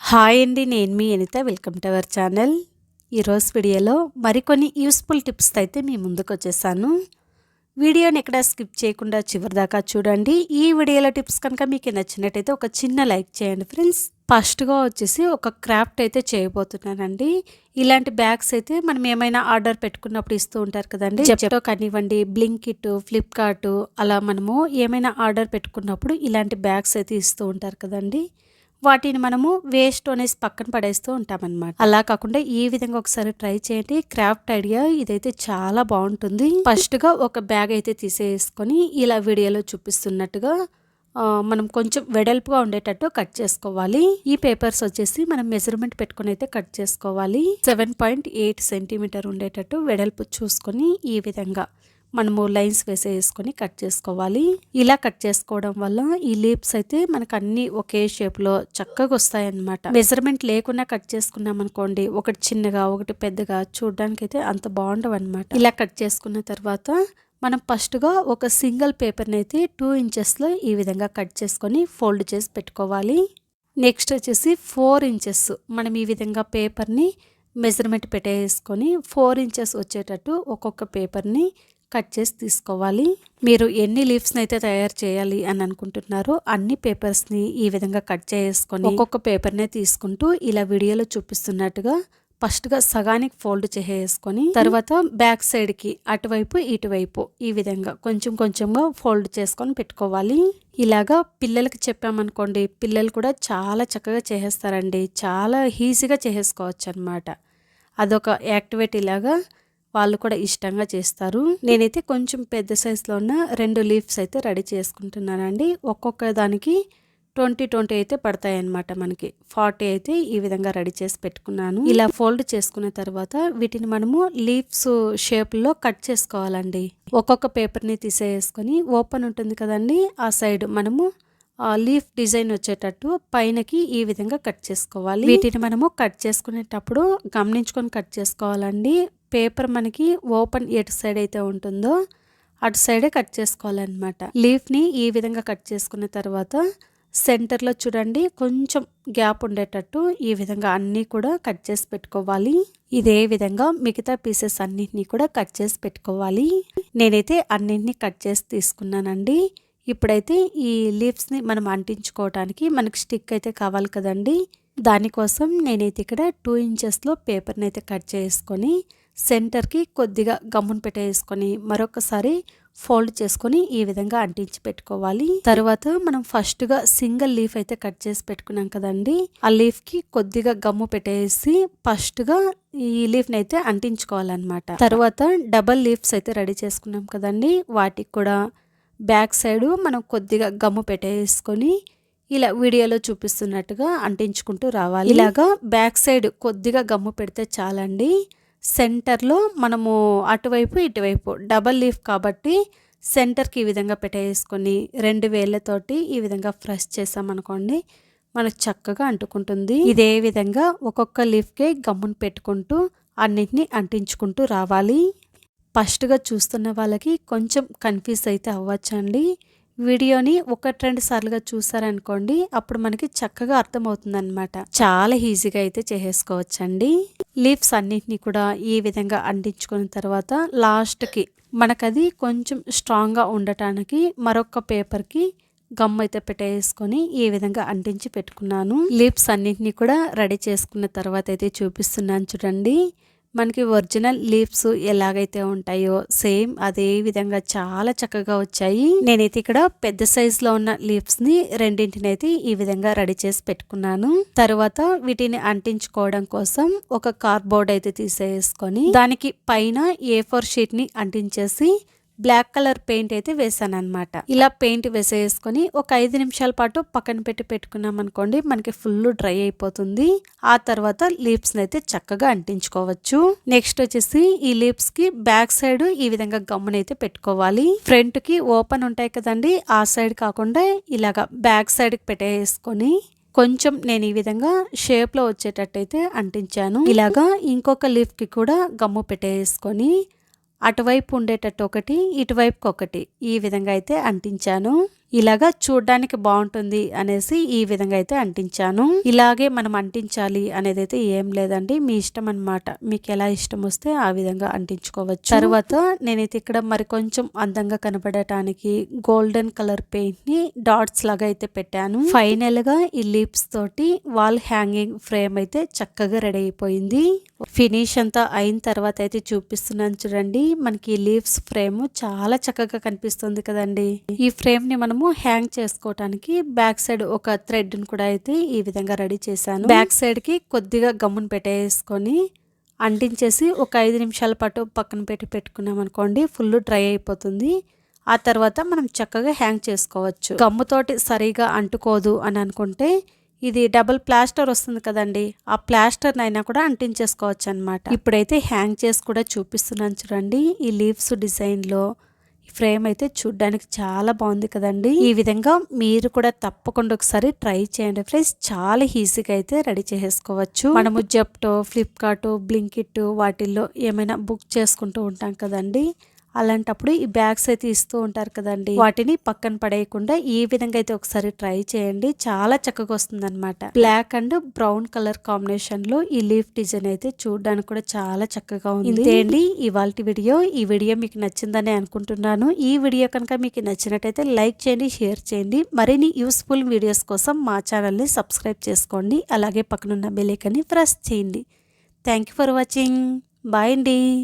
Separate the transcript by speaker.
Speaker 1: Hi అండి నేను మీ Anitha. Welcome to our channel ఈరోజు వీడియోలో మరికొన్ని యూస్ఫుల్ టిప్స్ అయితే మీ ముందుకు వచ్చేసాను. వీడియోని ఎక్కడ స్కిప్ చేయకుండా చివరి దాకా చూడండి. ఈ వీడియోలో టిప్స్ కనుక మీకు నచ్చినట్టయితే ఒక చిన్న లైక్ చేయండి ఫ్రెండ్స్ ఫస్ట్గా వచ్చేసి ఒక క్రాఫ్ట్ అయితే చేయబోతున్నానండి. ఇలాంటి బ్యాగ్స్ అయితే మనం ఏమైనా ఆర్డర్ పెట్టుకున్నప్పుడు ఇస్తూ ఉంటారు కదండి. జెప్టో కానివ్వండి బ్లింకిట్ ఫ్లిప్కార్ట్ అలా మనము ఏమైనా ఆర్డర్ పెట్టుకున్నప్పుడు ఇలాంటి బ్యాగ్స్ అయితే ఇస్తూ ఉంటారు కదండి. వాటిని మనము వేస్ట్ అనేసి పక్కన పడేస్తూ ఉంటామన్నమాట. అలా కాకుండా ఈ విధంగా ఒకసారి ట్రై చేయండి. క్రాఫ్ట్ ఐడియా ఇదైతే చాలా బాగుంటుంది. ఫస్ట్గా ఒక బ్యాగ్ అయితే తీసేసుకొని ఇలా వీడియోలో చూపిస్తున్నట్టుగా మనం కొంచెం వెడల్పుగా ఉండేటట్టు కట్ చేసుకోవాలి. ఈ పేపర్స్ వచ్చేసి మనం మెజర్మెంట్ పెట్టుకుని అయితే కట్ చేసుకోవాలి. సెవెన్ పాయింట్ ఎయిట్ సెంటీమీటర్ ఉండేటట్టు వెడల్పు చూసుకొని ఈ విధంగా మనము లైన్స్ వేసేసుకొని కట్ చేసుకోవాలి. ఇలా కట్ చేసుకోవడం వల్ల ఈ లీప్స్ అయితే మనకు అన్ని ఒకే షేప్లో చక్కగా వస్తాయి అనమాట మెజర్మెంట్ లేకుండా కట్ చేసుకున్నాం అనుకోండి ఒకటి చిన్నగా ఒకటి పెద్దగా చూడడానికి అయితే అంత బాగుండవు అనమాట ఇలా కట్ చేసుకున్న తర్వాత మనం ఫస్ట్గా ఒక సింగిల్ పేపర్ని అయితే టూ ఇంచెస్లో ఈ విధంగా కట్ చేసుకొని ఫోల్డ్ చేసి పెట్టుకోవాలి. నెక్స్ట్ వచ్చేసి ఫోర్ ఇంచెస్ మనం ఈ విధంగా పేపర్ని మెజర్మెంట్ పెట్టేసుకొని ఫోర్ ఇంచెస్ వచ్చేటట్టు ఒక్కొక్క పేపర్ని కట్ చేసి తీసుకోవాలి. మీరు ఎన్ని లీవ్స్ని అయితే తయారు చేయాలి అని అనుకుంటున్నారో అన్ని పేపర్స్ని ఈ విధంగా కట్ చేసుకొని ఒక్కొక్క పేపర్నే తీసుకుంటూ ఇలా వీడియోలో చూపిస్తున్నట్టుగా ఫస్ట్గా సగానికి ఫోల్డ్ చేసేసుకొని తర్వాత బ్యాక్ సైడ్కి అటువైపు ఇటువైపు ఈ విధంగా కొంచెం కొంచెంగా ఫోల్డ్ చేసుకొని పెట్టుకోవాలి. ఇలాగా పిల్లలకి చెప్పామనుకోండి పిల్లలు కూడా చాలా చక్కగా చేసేస్తారండి. చాలా ఈజీగా చేసేసుకోవచ్చు అనమాట అదొక యాక్టివేట్ ఇలాగా వాళ్ళు కూడా ఇష్టంగా చేస్తారు. నేనైతే కొంచెం పెద్ద సైజులో ఉన్న రెండు లీవ్స్ అయితే రెడీ చేసుకుంటున్నానండి. ఒక్కొక్క దానికి ట్వంటీ ట్వంటీ అయితే పడతాయనమాట మనకి. ఫార్టీ అయితే ఈ విధంగా రెడీ చేసి పెట్టుకున్నాను. ఇలా ఫోల్డ్ చేసుకున్న తర్వాత వీటిని మనము లీవ్స్ షేప్లో కట్ చేసుకోవాలండి. ఒక్కొక్క పేపర్ని తీసేసుకొని ఓపెన్ ఉంటుంది కదండి ఆ సైడ్ మనము లీఫ్ డిజైన్ వచ్చేటట్టు పైనకి ఈ విధంగా కట్ చేసుకోవాలి. వీటిని మనము కట్ చేసుకునేటప్పుడు గమనించుకొని కట్ చేసుకోవాలండి. పేపర్ మనకి ఓపెన్ ఎటు సైడ్ అయితే ఉంటుందో అటు సైడే కట్ చేసుకోవాలన్నమాట. లీఫ్ని ఈ విధంగా కట్ చేసుకున్న తర్వాత సెంటర్లో చూడండి కొంచెం గ్యాప్ ఉండేటట్టు ఈ విధంగా అన్నీ కూడా కట్ చేసి పెట్టుకోవాలి. ఇదే విధంగా మిగతా పీసెస్ అన్నింటినీ కూడా కట్ చేసి పెట్టుకోవాలి. నేనైతే అన్నింటినీ కట్ చేసి తీసుకున్నానండి. ఇప్పుడైతే ఈ లీవ్స్ని మనం అంటించుకోవటానికి మనకి స్టిక్ అయితే కావాలి కదండి. దానికోసం నేనైతే ఇక్కడ టూ ఇంచెస్లో పేపర్ని అయితే కట్ చేసుకొని సెంటర్కి కొద్దిగా గమ్మును పెట్టేసుకొని మరొకసారి ఫోల్డ్ చేసుకొని ఈ విధంగా అంటించి పెట్టుకోవాలి. తర్వాత మనం ఫస్ట్గా సింగిల్ లీఫ్ అయితే కట్ చేసి పెట్టుకున్నాం కదండి ఆ లీఫ్కి కొద్దిగా గమ్ము పెట్టేసి ఫస్ట్గా ఈ లీఫ్ని అయితే అంటించుకోవాలన్నమాట. తర్వాత డబల్ లీఫ్స్ అయితే రెడీ చేసుకున్నాం కదండి వాటికి కూడా బ్యాక్ సైడ్ మనం కొద్దిగా గమ్ము పెట్టేసుకొని ఇలా వీడియోలో చూపిస్తున్నట్టుగా అంటించుకుంటూ రావాలి. ఇలాగా బ్యాక్ సైడ్ కొద్దిగా గమ్ము పెడితే చాలండి. సెంటర్లో మనము అటువైపు ఇటువైపు డబల్ లీఫ్ కాబట్టి సెంటర్కి ఈ విధంగా పెట్టేసుకొని రెండు వేళ్ళతోటి ఈ విధంగా ఫ్రెష్ చేసామనుకోండి మనకు చక్కగా అంటుకుంటుంది. ఇదే విధంగా ఒక్కొక్క లీఫ్కే గమ్మును పెట్టుకుంటూ అన్నిటిని అంటించుకుంటూ రావాలి. ఫస్ట్గా చూస్తున్న వాళ్ళకి కొంచెం కన్ఫ్యూజ్ అయితే అవ్వచ్చండి. వీడియోని ఒకటి రెండు సార్లుగా చూసారనుకోండి అప్పుడు మనకి చక్కగా అర్థమవుతుంది అనమాట చాలా ఈజీగా అయితే చేసేసుకోవచ్చండి. లీవ్స్ అన్నింటినీ కూడా ఈ విధంగా అంటించుకున్న తర్వాత లాస్ట్కి మనకది కొంచెం స్ట్రాంగ్గా ఉండటానికి మరొక పేపర్కి గమ్ అయితే పెట్టేసుకొని ఈ విధంగా అంటించి పెట్టుకున్నాను. లీవ్స్ అన్నింటినీ కూడా రెడీ చేసుకున్న తర్వాత అయితే చూపిస్తున్నాను చూడండి. మనకి ఒరిజినల్ లీవ్స్ ఎలాగైతే ఉంటాయో సేమ్ అదే విధంగా చాలా చక్కగా వచ్చాయి. నేనైతే ఇక్కడ పెద్ద సైజులో ఉన్న లీవ్స్ని రెండింటిని అయితే ఈ విధంగా రెడీ చేసి పెట్టుకున్నాను. తర్వాత వీటిని అంటించుకోవడం కోసం ఒక కార్డ్బోర్డ్ అయితే తీసేసుకొని దానికి పైన ఏ ఫోర్ షీట్ని అంటించేసి బ్లాక్ కలర్ పెయింట్ అయితే వేసాను అనమాట ఇలా పెయింట్ వేసేసుకొని ఒక ఐదు నిమిషాల పాటు పక్కన పెట్టి పెట్టుకున్నాం అనుకోండి మనకి ఫుల్ డ్రై అయిపోతుంది. ఆ తర్వాత లీప్స్ అయితే చక్కగా అంటించుకోవచ్చు. నెక్స్ట్ వచ్చేసి ఈ లీప్స్కి బ్యాక్ సైడ్ ఈ విధంగా గమ్మునైతే పెట్టుకోవాలి. ఫ్రంట్కి ఓపెన్ ఉంటాయి కదండి ఆ సైడ్ కాకుండా ఇలాగా బ్యాక్ సైడ్కి పెట్టేసుకొని కొంచెం నేను ఈ విధంగా షేప్లో వచ్చేటట్టయితే అంటించాను. ఇలాగా ఇంకొక లీఫ్కి కూడా గమ్ము పెట్టేసుకొని అటువైపు ఉండేటట్టు ఒకటి ఇటువైపుకి ఒకటి ఈ విధంగా అయితే అంటించాను. ఇలాగా చూడడానికి బాగుంటుంది అనేసి ఈ విధంగా అయితే అంటించాను. ఇలాగే మనం అంటించాలి అనేది అయితే ఏం లేదండి. మీ ఇష్టం అనమాట మీకు ఎలా ఇష్టం వస్తే ఆ విధంగా అంటించుకోవచ్చు. తర్వాత నేనైతే ఇక్కడ మరి కొంచెం అందంగా కనపడటానికి గోల్డెన్ కలర్ పెయింట్ని డాట్స్ లాగా అయితే పెట్టాను. ఫైనల్గా ఈ లీప్స్ తోటి వాల్ హ్యాంగింగ్ ఫ్రేమ్ అయితే చక్కగా రెడీ అయిపోయింది. ఫినిష్ అంతా అయిన తర్వాత అయితే చూపిస్తున్నాను చూడండి. మనకి లీవ్స్ ఫ్రేమ్ చాలా చక్కగా కనిపిస్తుంది కదండి. ఈ ఫ్రేమ్ని మనము హ్యాంగ్ చేసుకోవటానికి బ్యాక్ సైడ్ ఒక థ్రెడ్ని కూడా అయితే ఈ విధంగా రెడీ చేశాను. బ్యాక్ సైడ్కి కొద్దిగా గమ్మును పెట్టేసుకొని అంటించేసి ఒక ఐదు నిమిషాల పాటు పక్కన పెట్టి పెట్టుకున్నాం అనుకోండి ఫుల్ డ్రై అయిపోతుంది. ఆ తర్వాత మనం చక్కగా హ్యాంగ్ చేసుకోవచ్చు. గమ్ముతోటి సరిగా అంటుకోదు అని అనుకుంటే ఇది డబుల్ ప్లాస్టర్ వస్తుంది కదండి ఆ ప్లాస్టర్ అయినా కూడా అంటించేసుకోవచ్చు అనమాట ఇప్పుడైతే హ్యాంగ్ చేసి కూడా చూపిస్తున్నాను చూడండి ఈ లీవ్స్ డిజైన్లో ఫ్రేమ్ అయితే చూడ్డానికి చాలా బాగుంది కదండి. ఈ విధంగా మీరు కూడా తప్పకుండా ఒకసారి ట్రై చేయండి ఫ్రెండ్స్. చాలా ఈజీగా అయితే రెడీ చేసేసుకోవచ్చు. మనము జెప్టో ఫ్లిప్కార్ట్ బ్లింకిట్ వాటిల్లో ఏమైనా బుక్ చేసుకుంటూ ఉంటాం కదండి. అలాంటప్పుడు ఈ బ్యాగ్స్ అయితే ఇస్తూ ఉంటారు కదండి. వాటిని పక్కన పడేయకుండా ఈ విధంగా అయితే ఒకసారి ట్రై చేయండి. చాలా చక్కగా వస్తుంది అనమాట బ్లాక్ అండ్ బ్రౌన్ కలర్ కాంబినేషన్లో ఈ లీఫ్ డిజైన్ అయితే చూడడానికి కూడా చాలా చక్కగా ఉంది. ఇంతే అండి. ఇవాళ వీడియో ఈ వీడియో మీకు నచ్చిందని అనుకుంటున్నాను. ఈ వీడియో కనుక మీకు నచ్చినట్టయితే లైక్ చేయండి షేర్ చేయండి. మరిన్ని యూస్ఫుల్ వీడియోస్ కోసం మా ఛానల్ని సబ్స్క్రైబ్ చేసుకోండి. అలాగే పక్కనున్న బెలేకని ప్రెస్ చేయండి. Thank you for watching. Bye అండి.